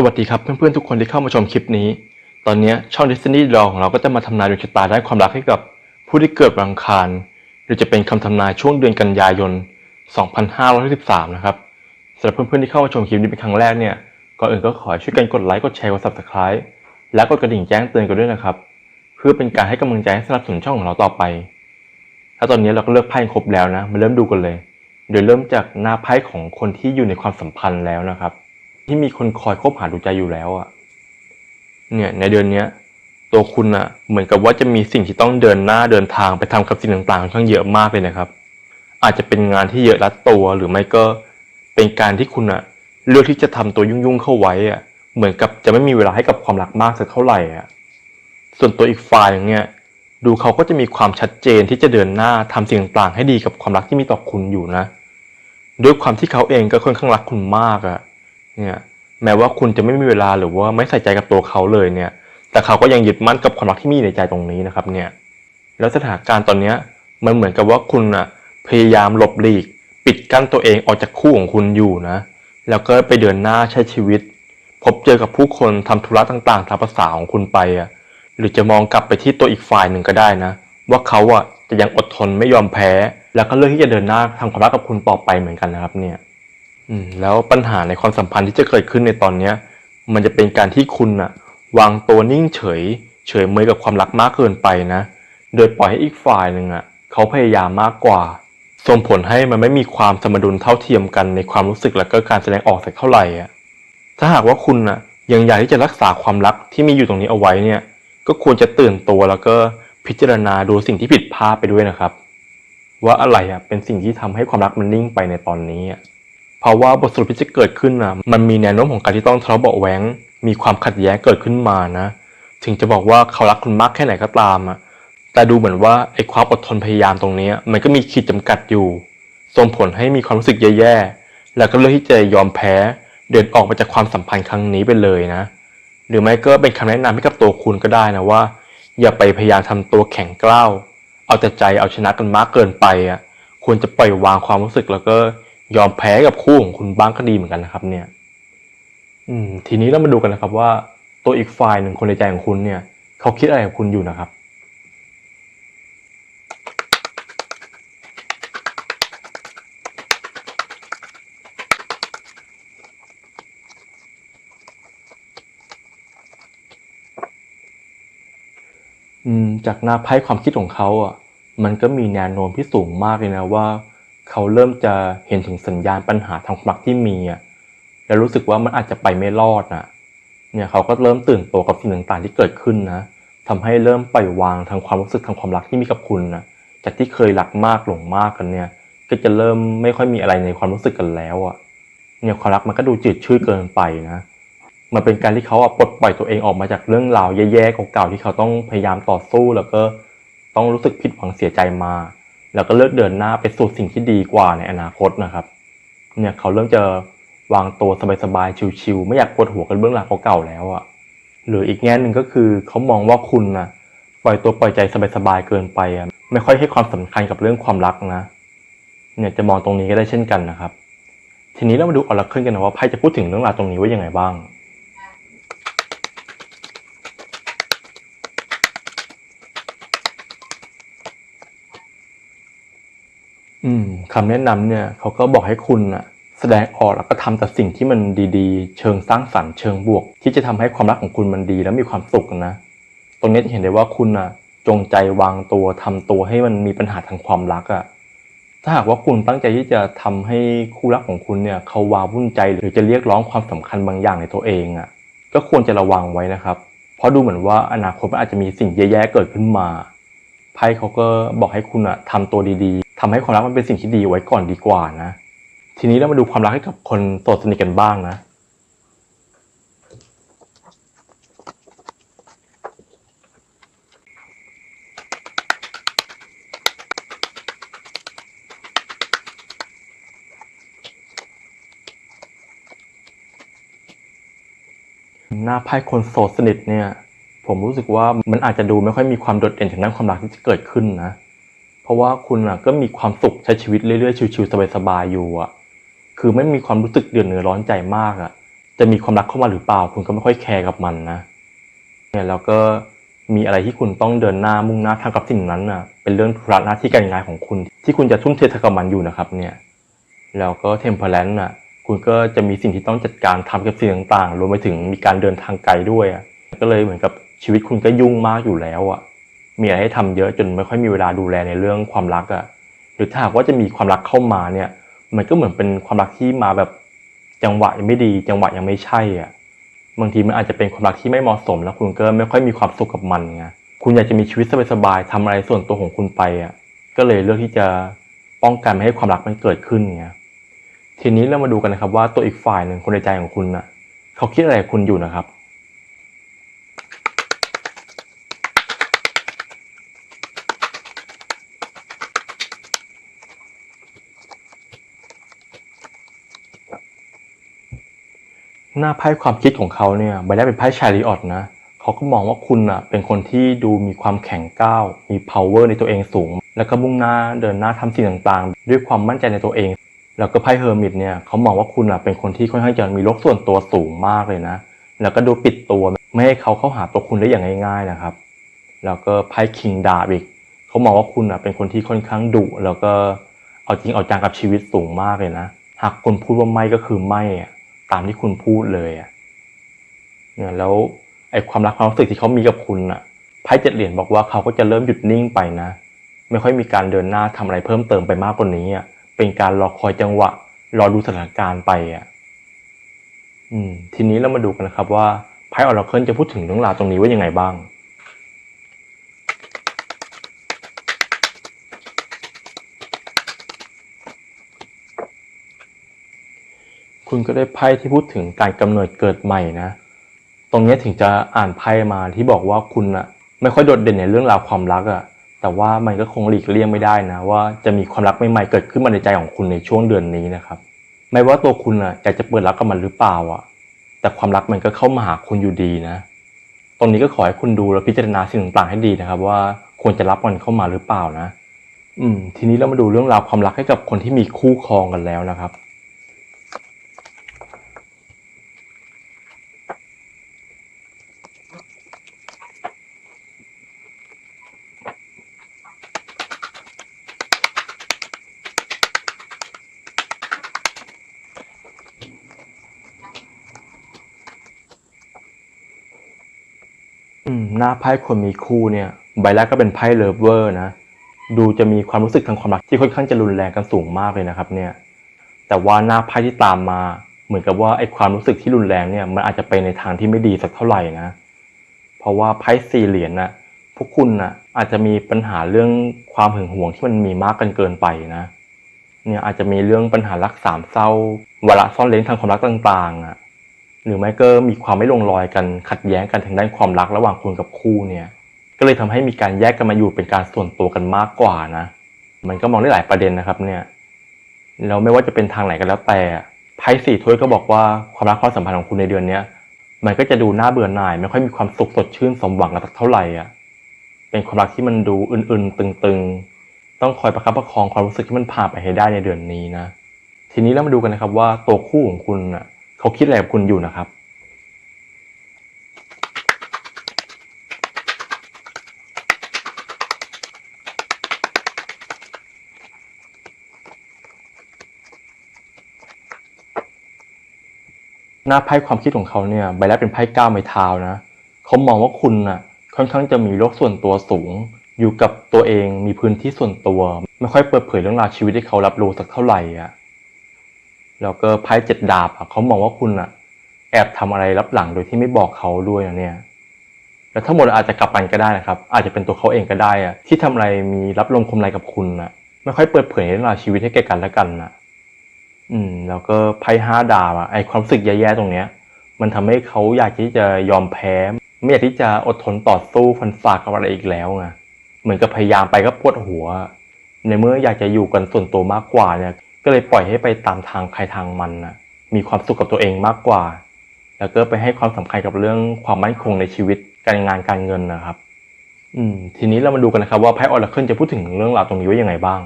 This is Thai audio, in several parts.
สวัสดีครับเพื่อนๆทุกคนที่เข้ามาชมคลิปนี้ ตอนนี้ช่อง Destiny Draw ของเราก็จะมาทำนายดวงชะตาด้านความรักให้กับผู้ที่เกิดวันอังคาร หรือจะเป็นคำทำนายช่วงเดือนกันยายน 2513 นะครับสำหรับเพื่อนๆที่เข้ามาชมคลิปนี้เป็นครั้งแรกเนี่ย ก่อนอื่นก็ขอให้ช่วยกันกดไลค์ กดแชร์ กด Subscribe และกดกระดิ่งแจ้งเตือนกันด้วยนะครับ เพื่อเป็นการให้กำลังใจให้สนับสนุนช่องของเราต่อไป ถ้าตอนนี้เราก็เลือกไพ่ครบแล้วนะ มาเริ่มดูกันเลย โดยเริ่มจากหน้าไพ่ของคนที่อยู่ในความสัมพันธ์แล้วนะครับ ที่มีคนคอยคบหาดูใจอยู่แล้วอะเนี่ย ในเดือนเนี้ย ตัวคุณอะเหมือนกับว่าจะมีสิ่งที่ต้องเดินหน้าเดินทางไปทำกับสิ่งต่างๆค่อนข้างเยอะมากเลยนะครับ อาจจะเป็นงานที่เยอะรัดตัวหรือไม่ก็เป็นการที่คุณอะเลือกที่จะทำตัวยุ่งๆเข้าไว้อะเหมือนกับจะไม่มีเวลาให้กับความรักมากสักเท่าไหร่อะ ส่วนตัวอีกฝ่ายนึงเนี่ยดูเขาก็จะมีความชัดเจนที่จะเดินหน้าทำสิ่งต่างๆให้ดีกับความรักที่มีต่อคุณอยู่นะ ด้วยความที่เขาเองก็ค่อนข้างรักคุณมากอะ เนี่ยแม้ว่าคุณจะไม่มีเวลาหรือว่าไม่ใส่ใจกับตัวเขาเลยเนี่ย แต่เขาก็ยังยึดมั่นกับความรักที่มีในใจตรงนี้นะครับเนี่ยแล้วสถานการณ์ตอนเนี้ยมันเหมือนกับว่าคุณอะพยายามหลบหลีก ปิดกั้นตัวเองออกจากคู่ของคุณอยู่นะแล้วก็ไปเดินหน้าใช้ชีวิต พบเจอกับผู้คนทำธุระต่างๆตามภาษาของคุณไปอะหรือจะมองกลับไปที่ตัวอีกฝ่ายหนึ่งก็ได้นะ ว่าเขาอะจะยังอดทนไม่ยอมแพ้ แล้วก็เลือกที่จะเดินหน้าทำความรักกับคุณต่อไปเหมือนกันนะครับเนี่ย อืมแล้วปัญหาในความสัมพันธ์ที่จะเกิดขึ้นในตอนเนี้ย มันจะเป็นการที่คุณอะวางตัวนิ่งเฉย เฉยเมยกับความรักมากเกินไปนะ โดยปล่อยให้อีกฝ่ายหนึ่งอะเขาพยายามมากกว่า ส่งผลให้มันไม่มีความสมดุลเท่าเทียมกันในความรู้สึกและก็การแสดงออกสักเท่าไหร่อะถ้าหากว่าคุณอะยังอยากที่จะรักษาความรักที่มีอยู่ตรงนี้เอาไว้เนี่ย ก็ควรจะตื่นตัวแล้วก็พิจารณาดูสิ่งที่ผิดพลาดไปด้วยนะครับ ว่าอะไรอะเป็นสิ่งที่ทำให้ความรักมันนิ่งไปในตอนนี้อะ เพราะว่าบทสรุปที่จะเกิดขึ้นอะมันมีแนวโน้มของการที่ต้องทะเลาะเบาะแว้งมีความขัดแย้งเกิดขึ้นมานะ ถึงจะบอกว่าเขารักคุณมากแค่ไหนก็ตามอะแต่ดูเหมือนว่าไอ้ความอดทนพยายามตรงนี้มันก็มีขีดจำกัดอยู่ส่งผลให้มีความรู้สึกแย่ๆแล้วก็เลือกที่จะยอมแพ้ เดินออกมาจากความสัมพันธ์ครั้งนี้ไปเลยนะ หรือไม่ก็เป็นคำแนะนำให้กับตัวคุณก็ได้นะว่า อย่าไปพยายามทำตัวแข็งกร้าวเอาแต่ใจเอาชนะกันมากเกินไปอะควรจะปล่อยวางความรู้สึกแล้วก็ ยอมแพ้กับคู่ของคุณบ้างก็ดีเหมือนกันนะครับ เนี่ย อืม ทีนี้เรามาดูกันนะครับ ว่าตัวอีกฝ่ายหนึ่งคนในใจของคุณเนี่ย เขาคิดอะไรกับคุณอยู่นะครับอืมจากหน้าไพ่ความคิดของเขาอะ มันก็มีแนวโน้มที่สูงมากเลยนะว่า เขาเริ่มจะเห็นถึงสัญญาณปัญหาทางความรักที่มีอะแล้วรู้สึกว่ามันอาจจะไปไม่รอดน่ะเนี่ยเขาก็เริ่มตื่นตัวกับสิ่งต่างๆที่เกิดขึ้นนะทำให้เริ่มปล่อยวางทางความรู้สึกทางความรักที่มีกับคุณนะจากที่เคยรักมากหลงมากกันเนี่ย ก็จะเริ่มไม่ค่อยมีอะไรในความรู้สึกกันแล้วอะ เนี่ยความรักมันก็ดูจืดชืดเกินไปนะ มันเป็นการที่เขาอะปลดปล่อยตัวเองออกมาจากเรื่องราวแย่ๆเก่าๆที่เขาต้องพยายามต่อสู้แล้วก็ต้องรู้สึกผิดหวังเสียใจมา แล้วก็เลือกเดินหน้าไปสู่สิ่งที่ดีกว่าในอนาคตนะครับ เนี่ยเขาเริ่มจะวางตัวสบายๆชิวๆไม่อยากปวดหัวกับเรื่องราวเก่าๆแล้วอะหรืออีกแง่หนึ่งก็คือเขามองว่าคุณนะปล่อยตัวปล่อยใจสบายๆเกินไปอะไม่ค่อยให้ความสำคัญกับเรื่องความรักนะ เนี่ยจะมองตรงนี้ก็ได้เช่นกันนะครับ ทีนี้เรามาดูออร์เคิลกันนะว่าไพ่จะพูดถึงเรื่องราวตรงนี้ว่ายังไงบ้าง อืมคำแนะนำเนี่ยเขาก็บอกให้คุณน่ะแสดงออกแล้วก็ทำแต่สิ่งที่มันดีๆ เชิงสร้างสรรค์เชิงบวก ที่จะทำให้ความรักของคุณมันดีและมีความสุขนะ ตรงนี้จะเห็นได้ว่าคุณน่ะจงใจวางตัวทำตัวให้มันมีปัญหาทางความรักอะ่ะถ้าหากว่าคุณตั้งใจที่จะทำให้คู่รักของคุณเนี่ยเขาวาวุ่นใจหรือจะเรียกร้องความสำคัญบางอย่างในตัวเองอะ่ะก็ควรจะระวังไว้นะครับ เพราะดูเหมือนว่าอนาคตมันอาจจะมีสิ่งแย่ๆเกิดขึ้นมาไพ่เขาก็บอกให้คุณอะทำตัวดีๆ ทำให้ความรักมันเป็นสิ่งที่ดีไว้ก่อนดีกว่านะ ทีนี้เรามาดูความรักให้กับคนโสดสนิทกันบ้างนะ หน้าไพ่คนโสดสนิทเนี่ย ผมรู้สึกว่ามันอาจจะดูไม่ค่อยมีความโดดเด่นทางด้านความรักที่จะเกิดขึ้นนะ เพราะว่าคุณอะก็มีความสุขใช้ชีวิตเรื่อยๆชิวๆสบายๆอยู่อะ คือไม่มีความรู้สึกเดือดเนื้อร้อนใจมากอะ จะมีความรักเข้ามาหรือเปล่า คุณก็ไม่ค่อยแคร์กับมันนะเนี่ยแล้วก็มีอะไรที่คุณต้องเดินหน้ามุ่งหน้าทำกับสิ่งนั้นน่ะ เป็นเรื่องธุระหน้าที่การงานของคุณ ที่คุณจะทุ่มเทกับมันอยู่นะครับ เนี่ย แล้วก็เทมเพลนน่ะ คุณก็จะมีสิ่งที่ต้องจัดการทำกับสิ่งต่างๆรวมไปถึงมีการเดินทางไกลด้วยอะก็เลยเหมือนกับชีวิตคุณก็ยุ่งมากอยู่แล้วอะ มีอะไรให้ทำเยอะจนไม่ค่อยมีเวลาดูแลในเรื่องความรักอะหรือถ้าหากว่าจะมีความรักเข้ามาเนี่ย มันก็เหมือนเป็นความรักที่มาแบบจังหวะยังไม่ดี จังหวะยังไม่ใช่อะบางทีมันอาจจะเป็นความรักที่ไม่เหมาะสม แล้วคุณก็ไม่ค่อยมีความสุขกับมันไงคุณอยากจะมีชีวิตสบายๆทำอะไรส่วนตัวของคุณไปอะก็เลยเลือกที่จะป้องกันไม่ให้ความรักมันเกิดขึ้นไงทีนี้เรามาดูกันนะครับว่าตัวอีกฝ่ายหนึ่งคนในใจของคุณน่ะ เขาคิดอะไรคุณอยู่นะครับ หน้าไพ่ความคิดของเขาเนี่ยใบแรกเป็นไพ่ชาริออตนะเขาก็มองว่าคุณอะเป็นคนที่ดูมีความแข็งก้าว มี power ในตัวเองสูง แล้วก็มุ่งหน้าเดินหน้าทำสิ่งต่างๆ ด้วยความมั่นใจในตัวเอง แล้วก็ไพ่เฮอร์มิตเนี่ยเขามองว่าคุณอะเป็นคนที่ค่อนข้างจะมีโลกส่วนตัวสูงมากเลยนะ แล้วก็ดูปิดตัวไม่ให้เขาเข้าหาตัวคุณได้อย่างง่ายๆนะครับ แล้วก็ไพ่คิงดาบอีกเขามองว่าคุณอะเป็นคนที่ค่อนข้างดุแล้วก็เอาจริงเอาจังกับชีวิตสูงมากเลยนะ หากคุณพูดว่าไม่ก็คือไม่อะ ตามที่คุณพูดเลยอะเนี่ยแล้วไอ้ความรักความรู้สึกที่เขามีกับคุณอะไพ่เจ็ดเหรียญบอกว่าเขาก็จะเริ่มหยุดนิ่งไปนะ ไม่ค่อยมีการเดินหน้าทำอะไรเพิ่มเติมไปมากกว่านี้อะเป็นการรอคอยจังหวะ รอดูสถานการณ์ไปอะอืม ทีนี้เรามาดูกันนะครับว่าไพ่ออราเคิลจะพูดถึงเรื่องราวตรงนี้ว่ายังไงบ้าง คุณก็ได้ไพ่ที่พูดถึงการกำเนิดเกิดใหม่นะ ตรงนี้ถึงจะอ่านไพ่มาที่บอกว่าคุณอะไม่ค่อยโดดเด่นในเรื่องราวความรักอะแต่ว่ามันก็คงหลีกเลี่ยงไม่ได้นะ ว่าจะมีความรักใหม่ๆเกิดขึ้นมาในใจของคุณในช่วงเดือนนี้นะครับ ไม่ว่าตัวคุณอะอยากจะเปิดรับกับมันหรือเปล่าอะแต่ความรักมันก็เข้ามาหาคุณอยู่ดีนะ ตรงนี้ก็ขอให้คุณดูและพิจารณาสิ่งต่างๆให้ดีนะครับ ว่าควรจะรับมันเข้ามาหรือเปล่านะ อืม ทีนี้เรามาดูเรื่องราวความรักให้กับคนที่มีคู่ครองกันแล้วนะครับ หน้าไพ่คนมีคู่เนี่ยใบแรกก็เป็นไพ่เลิฟเวอร์นะดูจะมีความรู้สึกทางความรักที่ค่อนข้างจะรุนแรงกันสูงมากเลยนะครับเนี่ยแต่ว่าหน้าไพ่ที่ตามมาเหมือนกับว่าไอ้ความรู้สึกที่รุนแรงเนี่ยมันอาจจะไปในทางที่ไม่ดีสักเท่าไหร่นะ เพราะว่าไพ่สี่เหรียญน่ะพวกคุณน่ะอาจจะมีปัญหาเรื่องความหึงหวงที่มันมีมากกันเกินไปนะเนี่ยอาจจะมีเรื่องปัญหารักสามเศร้าวาระซ่อนเร้นทางความรักต่างๆอะ หรือไม่ก็มีความไม่ลงรอยกันขัดแย้งกันทางด้านความรักระหว่างคุณกับคู่เนี่ย ก็เลยทำให้มีการแยกกันมาอยู่เป็นการส่วนตัวกันมากกว่านะ มันก็มองได้หลายประเด็นนะครับเนี่ยแล้วไม่ว่าจะเป็นทางไหนก็แล้วแต่ไพ่สี่ถ้วยก็บอกว่าความรักความสัมพันธ์ของคุณในเดือนเนี้ยมันก็จะดูน่าเบื่อหน่าย ไม่ค่อยมีความสุขสดชื่นสมหวังกันสักเท่าไหร่อะเป็นความรักที่มันดูอื่นๆตึงๆ ต้องคอยประคับประคองความรู้สึกที่มันผ่านไปให้ได้ในเดือนนี้นะ ทีนี้เรามาดูกันนะครับว่าตัวคู่ของคุณอะ เขาคิดอะไรกับคุณอยู่นะครับ หน้าไพ่ความคิดของเขาเนี่ยใบแรกเป็นไพ่ก้าวไม้เท้านะเขามองว่าคุณน่ะ ค่อนข้างจะมีโลกส่วนตัวสูง อยู่กับตัวเองมีพื้นที่ส่วนตัว ไม่ค่อยเปิดเผยเรื่องราวชีวิตให้เขารับรู้สักเท่าไหร่อะ แล้วก็ไพ่เจ็ดดาบอะเขามองว่าคุณอะ แอบทำอะไรรับหลังโดยที่ไม่บอกเขาด้วยนะเนี่ยแล้วทั้งหมดอาจจะกลับกันก็ได้นะครับ อาจจะเป็นตัวเขาเองก็ได้อะที่ทำอะไรมีรับลมคมในกับคุณอะ ไม่ค่อยเปิดเผยเรื่องราวชีวิตให้แก่กันและกันน่ะอืม แล้วก็ไพ่ห้าดาบอะไอความรู้สึกแย่ๆตรงเนี้ย มันทำให้เขาอยากที่จะยอมแพ้ ไม่อยากที่จะอดทนต่อสู้ฟันฝ่ากับอะไรอีกแล้วไงเหมือนกับพยายามไปก็ปวดหัว ในเมื่ออยากจะอยู่กันส่วนตัวมากกว่าเนี่ย ก็เลยปล่อยให้ไปตามทางใครทางมันนะมีความสุขกับตัวเองมากกว่า แล้วก็ไปให้ความสำคัญกับเรื่องความมั่นคงในชีวิตการงานการเงินนะครับ อืม ทีนี้เรามาดูกันนะครับว่าไพ่ออร์เคิลจะพูดถึงเรื่องราวตรงนี้ว่ายังไงบ้าง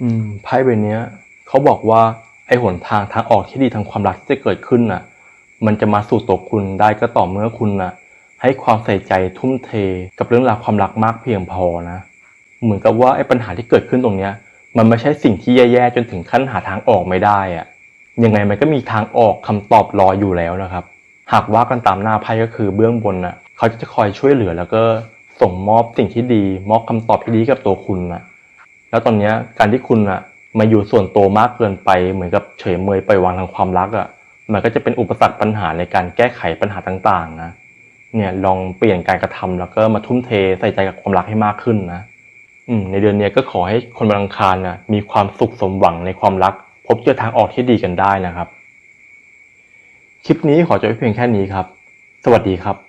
อืมไพ่ใบนี้เขาบอกว่าไอ้หนทางทางออกที่ดีทางความรักที่จะเกิดขึ้นน่ะ มันจะมาสู่ตัวคุณได้ก็ต่อเมื่อคุณน่ะให้ความใส่ใจทุ่มเทกับเรื่องราวความรักมากเพียงพอนะ เหมือนกับว่าไอ้ปัญหาที่เกิดขึ้นตรงเนี้ย มันไม่ใช่สิ่งที่แย่ๆจนถึงขั้นหาทางออกไม่ได้อะยังไงมันก็มีทางออกคำตอบรออยู่แล้วนะครับ หากว่ากันตามหน้าไพ่ก็คือเบื้องบนน่ะเขาจะคอยช่วยเหลือแล้วก็ส่งมอบสิ่งที่ดี มอบคำตอบที่ดีกับตัวคุณนะแล้วตอนเนี้ยการที่คุณอะมาอยู่ส่วนตัวมากเกินไปเหมือนกับเฉยเมยไปวางทางความรักอะ มันก็จะเป็นอุปสรรคปัญหาในการแก้ไขปัญหาต่างๆนะเนี่ยลองเปลี่ยนการกระทำแล้วก็มาทุ่มเทใส่ใจกับความรักให้มากขึ้นนะอืมในเดือนเนี้ยก็ขอให้คนบังคารนะมีความสุขสมหวังในความรัก พบเจอทางออกที่ดีกันได้นะครับ คลิปนี้ขอจบเพียงแค่นี้ครับ สวัสดีครับ